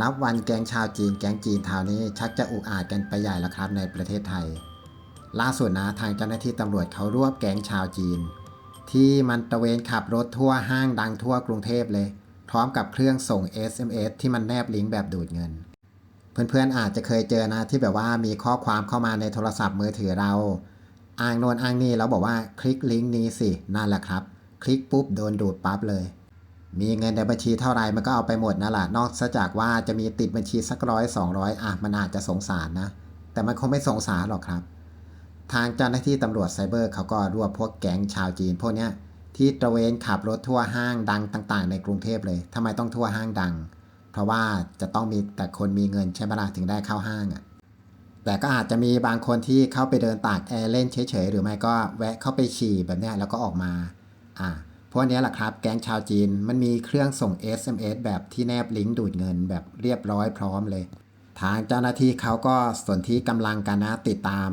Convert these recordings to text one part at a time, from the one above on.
นับวันแก๊งชาวจีนแก๊งจีนเทานี้ชักจะอุกอาจกันไปใหญ่แล้วครับในประเทศไทย ล่าสุดนะทางเจ้าหน้าที่ตำรวจเขารวบแก๊งชาวจีน ที่มันตระเวนขับรถทั่วห้างดังทั่วกรุงเทพเลย พร้อมกับเครื่องส่ง SMS ที่มันแนบลิงก์แบบดูดเงิน เพื่อนๆอาจจะเคยเจอนะที่แบบว่ามีข้อความเข้ามาในโทรศัพท์มือถือเราอ้างโน่นอ้างนี่แล้วบอกว่าคลิกลิงก์นี้สินั่นแหละครับ คลิกปุ๊บโดนดูดปั๊บเลย มีเงินในบัญชีเท่าไรมันก็เอาไปหมดนั่นแหละนอกจากว่าจะมีติดบัญชีสักร้อยสองร้อยอะมันอาจจะสงสารนะ แต่มันคงไม่สงสารหรอกครับ ทางเจ้าหน้าที่ตำรวจไซเบอร์เขาก็รวบพวกแก๊งชาวจีนพวกเนี้ยที่ตระเวนขับรถทั่วห้างดังต่าง ๆ ในกรุงเทพเลยทำไมต้องทั่วห้างดัง เพราะว่าจะต้องมีแต่คนมีเงินใช่ไหมล่ะถึงได้เข้าห้างอะแต่ก็อาจจะมีบางคนที่เข้าไปเดินตากแอร์เล่นเฉยๆหรือไม่ก็แวะเข้าไปฉี่แบบเนี้ยแล้วก็ออกมาอ่า วกนี้แหละครับ แก๊งชาวจีนมันมีเครื่องส่ง SMS แบบที่แนบลิงก์ดูดเงินแบบเรียบร้อยพร้อมเลย ทางเจ้าหน้าที่เขาก็สนที่กำลังกันนะติดตาม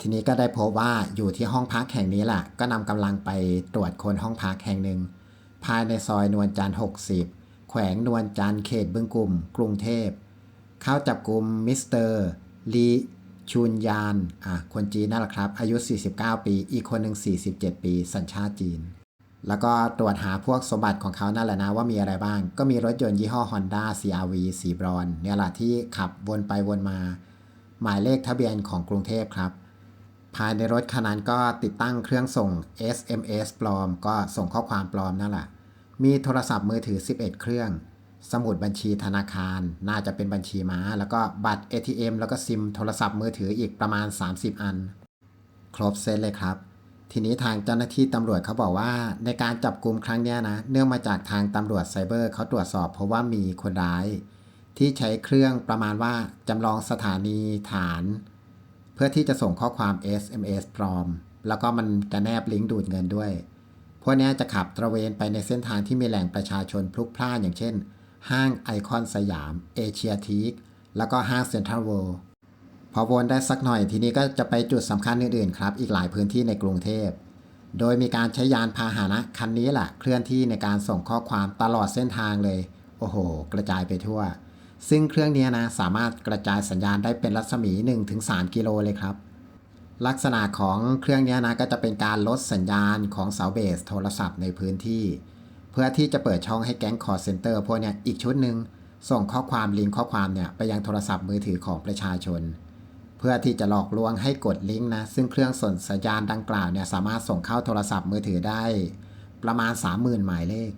ทีนี้ก็ได้พบว่าอยู่ที่ห้องพักแห่งนี้แหละก็นำกำลังไปตรวจคนห้องพักแห่งหนึ่ง ภายในซอยนวลจันทร์60 แขวงนวลจันทร์เขตบึงกลุ่ม กรุงเทพเข้าจับกลุ่มมิสเตอร์ลีชุนยานอะคนจีนนั่นแหละครับ อายุ 49 ปี อีกคนหนึ่ง47 ปี สัญชาติจีน แล้วก็ตรวจหาพวกสมบัติของเขานั่นแหละนะว่ามีอะไรบ้าง ก็มีรถยนต์ยี่ห้อ Honda CRV สีบรอนเนี่ยแหละที่ขับวนไปวนมา หมายเลขทะเบียนของกรุงเทพครับ ภายในรถคันนั้นก็ติดตั้งเครื่องส่ง SMS ปลอม ก็ส่งข้อความปลอมนั่นแหละ มีโทรศัพท์มือถือ 11 เครื่อง สมุดบัญชีธนาคาร น่าจะเป็นบัญชีม้า แล้วก็บัตร ATM แล้วก็ซิมโทรศัพท์มือถืออีกประมาณ 30 อัน ครบเซตเลยครับ ทีนี้ทางเจ้าหน้าที่ตำรวจเขาบอกว่า ในการจับกลุ่มครั้งนี้นะ เนื่องมาจากทางตำรวจไซเบอร์เขาตรวจสอบเพราะว่ามีคนร้าย ที่ใช้เครื่องประมาณว่าจำลองสถานีฐาน เพื่อที่จะส่งข้อความ SMS ปลอม แล้วก็มันจะแนบลิงก์ดูดเงินด้วยพวกนี้จะขับตระเวนไปในเส้นทางที่มีแหล่งประชาชนพลุกพล่านอย่างเช่น ห้างไอคอนสยาม เอเชียทีคแล้วก็ห้างเซ็นทรัลเวิลด์ พอวนได้สักหน่อยทีนี้ก็จะไปจุดสำคัญอื่นๆครับ อีกหลายพื้นที่ในกรุงเทพ โดยมีการใช้ยานพาหนะคันนี้แหละเคลื่อนที่ในการส่งข้อความตลอดเส้นทางเลย โอ้โห กระจายไปทั่ว ซึ่งเครื่องนี้นะสามารถกระจายสัญญาณได้เป็นรัศมี 1-3 กิโลเลยครับ ลักษณะของเครื่องนี้นะก็จะเป็นการลดสัญญาณของเสาเบสโทรศัพท์ในพื้นที่ เพื่อที่จะเปิดช่องให้แก๊งคอร์เซนเตอร์พวกนี้อีกชุดหนึ่งส่งข้อความลิงก์ข้อความเนี่ยไปยังโทรศัพท์มือถือของประชาชน เพื่อที่จะหลอกลวงให้กดลิงก์นะ ซึ่งเครื่องส่งสัญญาณดังกล่าวเนี่ยสามารถส่งเข้าโทรศัพท์มือถือได้ ประมาณ 30,000 หมายเลข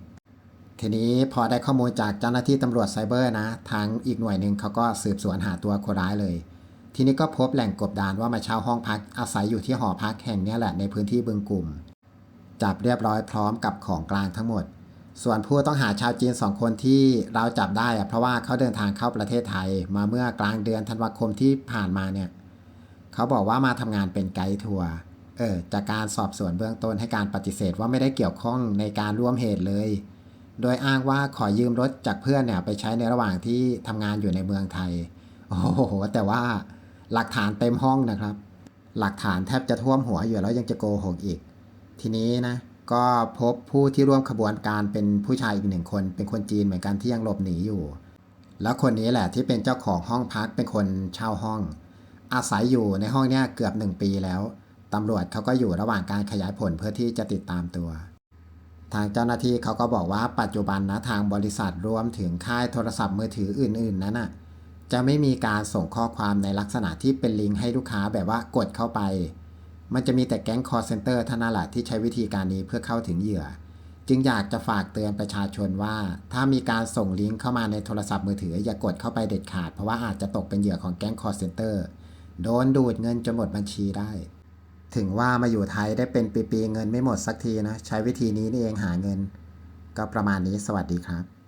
ทีนี้พอได้ข้อมูลจากเจ้าหน้าที่ตำรวจไซเบอร์นะ ทางอีกหน่วยหนึ่งเขาก็สืบสวนหาตัวคนร้ายเลย ทีนี้ก็พบแหล่งกบดานว่ามาเช่าห้องพักอาศัยอยู่ที่หอพักแห่งนี้แหละในพื้นที่บึงกลุ่ม จับเรียบร้อยพร้อมกับของกลางทั้งหมด ส่วนผู้ต้องหาชาวจีนสองคนที่เราจับได้เพราะว่าเขาเดินทางเข้าประเทศไทย มาเมื่อกลางเดือนธันวาคมที่ผ่านมาเนี่ยเขาบอกว่ามาทำงานเป็นไกด์ทัวร์เออจากการสอบสวนเบื้องต้นให้การปฏิเสธว่าไม่ได้เกี่ยวข้องในการร่วมเหตุเลย โดยอ้างว่าขอยืมรถจากเพื่อนเนี่ยไปใช้ในระหว่างที่ทำงานอยู่ในเมืองไทย โอ้โห แต่ว่าหลักฐานเต็มห้องนะครับ หลักฐานแทบจะท่วมหัวอยู่แล้วยังจะโกหกอีก ทีนี้นะ ก็พบผู้ที่ร่วมขบวนการเป็นผู้ชายอีกหนึ่งคน เป็นคนจีนเหมือนกันที่ยังหลบหนีอยู่ แล้วคนนี้แหละที่เป็นเจ้าของห้องพักเป็นคนเช่าห้อง อาศัยอยู่ในห้องเนี้ยเกือบหนึ่งปีแล้วตำรวจเขาก็อยู่ระหว่างการขยายผลเพื่อที่จะติดตามตัว ทางเจ้าหน้าที่เขาก็บอกว่าปัจจุบันนะทางบริษัทรวมถึงค่ายโทรศัพท์มือถืออื่น ๆ นั้นน่ะจะไม่มีการส่งข้อความในลักษณะที่เป็นลิงก์ให้ลูกค้าแบบว่ากดเข้าไป มันจะมีแต่แก๊งคอร์เซนเตอร์ท่านั้นแหละที่ใช้วิธีการนี้เพื่อเข้าถึงเหยื่อ จึงอยากจะฝากเตือนประชาชนว่า ถ้ามีการส่งลิงก์เข้ามาในโทรศัพท์มือถือ อย่ากดเข้าไปเด็ดขาดเพราะว่าอาจจะตกเป็นเหยื่อของแก๊งคอร์เซนเตอร์โดนดูดเงินจนหมดบัญชีได้ ถึงว่ามาอยู่ไทยได้เป็นปีๆเงินไม่หมดสักทีนะ ใช้วิธีนี้นี่เองหาเงิน ก็ประมาณนี้สวัสดีครับ